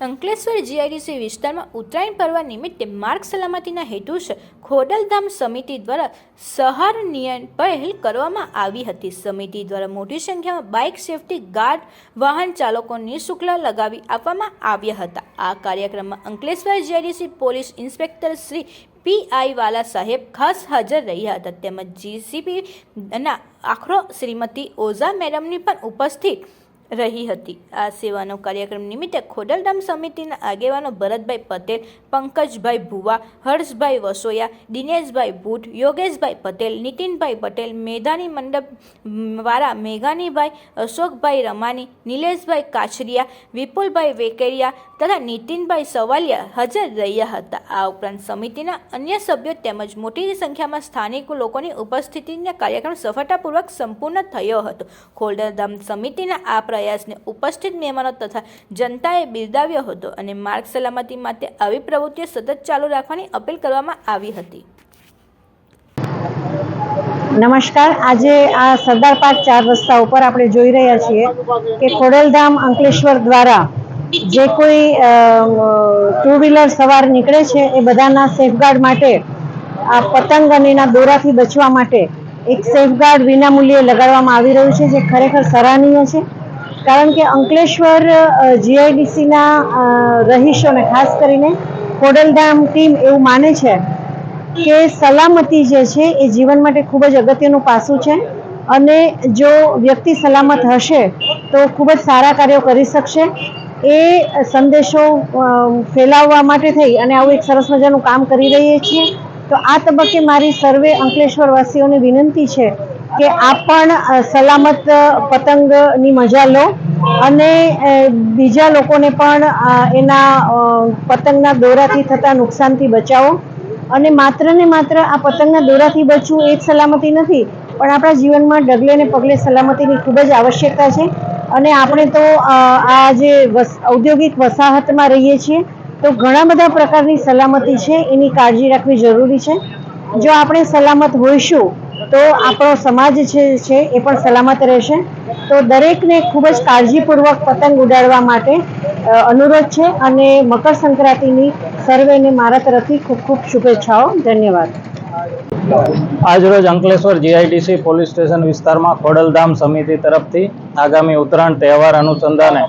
Ankleshwar GIDC વિસ્તારમાં ઉત્તરાયણ પર્વ નિમિત્તે માર્ગ સલામતીના હેતુસર ખોડલધામ સમિતિ દ્વારા સહારનીય પહેલ કરવામાં આવી હતી. સમિતિ દ્વારા મોટી સંખ્યામાં બાઇક સેફટી ગાર્ડ, વાહન ચાલકો નિઃશુલ્ક લગાવી આપવામાં આવ્યા હતા. આ કાર્યક્રમમાં Ankleshwar GIDC police inspector Shri P I Vala સાહેબ ખાસ હાજર રહ્યા હતા. તેમજ જીસીપી ના આખરો શ્રીમતી ઓઝા મેડમની પણ ઉપસ્થિત રહી હતી. આ સેવાનો કાર્યક્રમ નિમિત્તે ખોડલધામ સમિતિના આગેવાનો ભરતભાઈ પટેલ, પંકજભાઈ ભુવા, હર્ષભાઈ વસોયા, દિનેશભાઈ ભૂટ, યોગેશભાઈ પટેલ, નીતિનભાઈ પટેલ, મેધાની મંડપ વાળા મેઘાનીભાઈ, અશોકભાઈ રમાની, નિલેશભાઈ કાછરિયા, વિપુલભાઈ વેકેરિયા તથા નીતિનભાઈ સવાલિયા હાજર રહ્યા હતા. આ ઉપરાંત સમિતિના અન્ય સભ્યો તેમજ મોટી સંખ્યામાં સ્થાનિક લોકોની ઉપસ્થિતિને કાર્યક્રમ સફળતાપૂર્વક સંપૂર્ણ થયો હતો. ખોડલધામ સમિતિના આ પ્રયાસને ઉપસ્થિત મહેમાનો તથા જનતાએ બિરદાવ્યો હતો અને માર્ગ સલામતી માટે આવી પ્રવૃત્તિઓ સતત ચાલુ રાખવાની અપીલ કરવામાં આવી હતી. નમસ્કાર. આજે આ સરદાર પાર્ક ચાર રસ્તા ઉપર આપણે જોઈ રહ્યા છીએ કે ખોડલધામ અંકલેશ્વર દ્વારા જે કોઈ ટુ વ્હીલર સવાર નીકળે છે એ બધાના સેફગાર્ડ માટે, આ પતંગ અને દોરાથી બચવા માટે એક સેફગાર્ડ વિનામૂલ્યે લગાડવામાં આવી રહ્યું છે જે ખરેખર સરાહનીય છે. કારણ કે અંકલેશ્વર જીઆઈડીસીના રહીશોને ખાસ કરીને ખોડલધામ ટીમ એવું માને છે કે સલામતી જે છે એ જીવન માટે ખૂબ જ અગત્યનું પાસું છે અને જો વ્યક્તિ સલામત હશે તો ખૂબ જ સારા કાર્યો કરી શકશે. એ સંદેશો ફેલાવવા માટે થઈ અને આવું એક સરસ મજાનું કામ કરી રહીએ છીએ. તો આ તબક્કે મારી સર્વે અંકલેશ્વરવાસીઓને વિનંતી છે કે આપ પણ સલામત પતંગની મજા લો અને બીજા લોકોને પણ એના પતંગના દોરાથી થતા નુકસાનથી બચાવો. અને માત્ર ને માત્ર આ પતંગના દોરાથી બચવું એ જ સલામતી નથી, પણ આપણા જીવનમાં ડગલે ને પગલે સલામતીની ખૂબ જ આવશ્યકતા છે. અને આપણે તો આ જે ઔદ્યોગિક વસાહતમાં રહીએ છીએ, તો ઘણા બધા પ્રકારની સલામતી છે, એની કાળજી રાખવી જરૂરી છે. જો આપણે સલામત હોઈશું તો આપણો સમાજ છે એ પણ સલામત રહેશે. તો દરેકને ખૂબ જ કાળજીપૂર્વક પતંગ ઉડાડવા માટે અનુરોધ છે અને મકર સંક્રાંતિની સર્વેને મારા તરફથી ખૂબ ખૂબ શુભેચ્છાઓ. ધન્યવાદ. આજરોજ અંકલેશ્વર જીઆઈડીસી પોલીસ સ્ટેશન વિસ્તારમાં ખોડલધામ સમિતિ તરફથી આગામી ઉત્તરાયણ તહેવાર અનુસંધાને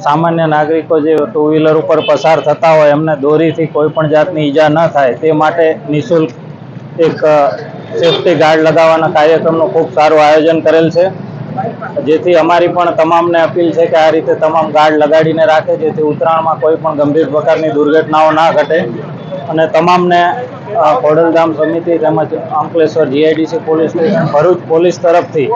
સામાન્ય નાગરિકો જે ટુ વ્હીલર ઉપર પસાર થતા હોય એમને દોરીથી કોઈ પણ જાતની ઈજા ન થાય તે માટે નિઃશુલ્ક એક સેફટી ગાર્ડ લગાવવાના કાર્યક્રમનું ખૂબ સારું આયોજન કરેલ છે. જેથી અમારી પણ તમામને અપીલ છે કે આ રીતે તમામ ગાર્ડ લગાડીને રાખે, જેથી ઉત્તરાયણમાં કોઈ પણ ગંભીર પ્રકારની દુર્ઘટનાઓ ના ઘટે. અને તમામને ખોડલધામ સમિતિ તેમજ Ankleshwar GIDC police Bharuch police તરફથી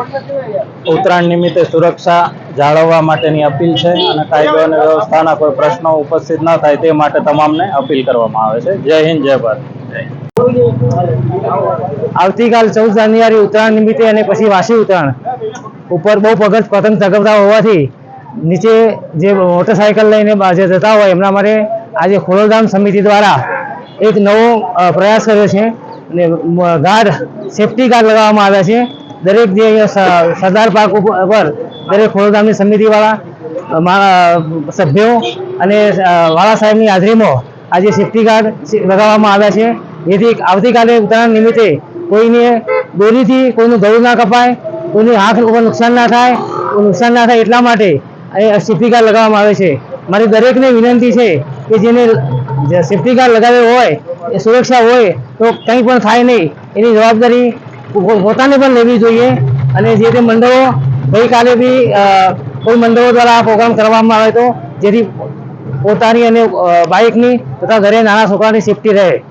ઉત્તરાયણ નિમિત્તે સુરક્ષા જાળવવા માટેની અપીલ છે અને કાયદો અને વ્યવસ્થાના કોઈ પ્રશ્નો ઉપસ્થિત ન થાય તે માટે તમામને અપીલ કરવામાં આવે છે. જય હિન્દ, જય ભારત. આવતીકાલ ચૌદ જાન્યુઆરી ઉત્તરાયણ નિમિત્તે અને પછી વાસી ઉત્તરાયણ. ઉપર બહુ પગત પતંગ ધગવતા હોવાથી નીચે જે મોટરસાયકલ લઈને જતા હોય, એમના માટે આજે ખોડલધામ સમિતિ દ્વારા એક નવો પ્રયાસ કર્યો છે અને ગાર્ડ સેફટી ગાર્ડ લગાવવામાં આવ્યા છે. દરેક જે સરદાર પાર્ક ઉપર દરેક ખોડલધામની સમિતિવાળા સભ્યો અને વાળા સાહેબની હાજરીમાં આજે સેફટી ગાર્ડ લગાવવામાં આવ્યા છે. જેથી આવતીકાલે ઉત્તરાયણ નિમિત્તે કોઈને દોરીથી કોઈનું ગળું ના કપાય, કોઈની આંખ ઉપર નુકસાન ના થાય નુકસાન ના થાય એટલા માટે એ સેફટી ગાર્ડ લગાવવામાં આવે છે. મારી દરેકને વિનંતી છે કે જેને જે સેફટી ગાર્ડ લગાવ્યો હોય, એ સુરક્ષા હોય, તો કંઈ પણ થાય નહીં. એની જવાબદારી પોતાને પણ લેવી જોઈએ. અને જે તે મંડળો ગઈકાલે બી કોઈ મંડળો દ્વારા આ પ્રોગ્રામ કરવામાં આવે તો, જેથી પોતાની અને બાઇકની તથા ઘરે નાના છોકરાની સેફટી રહે.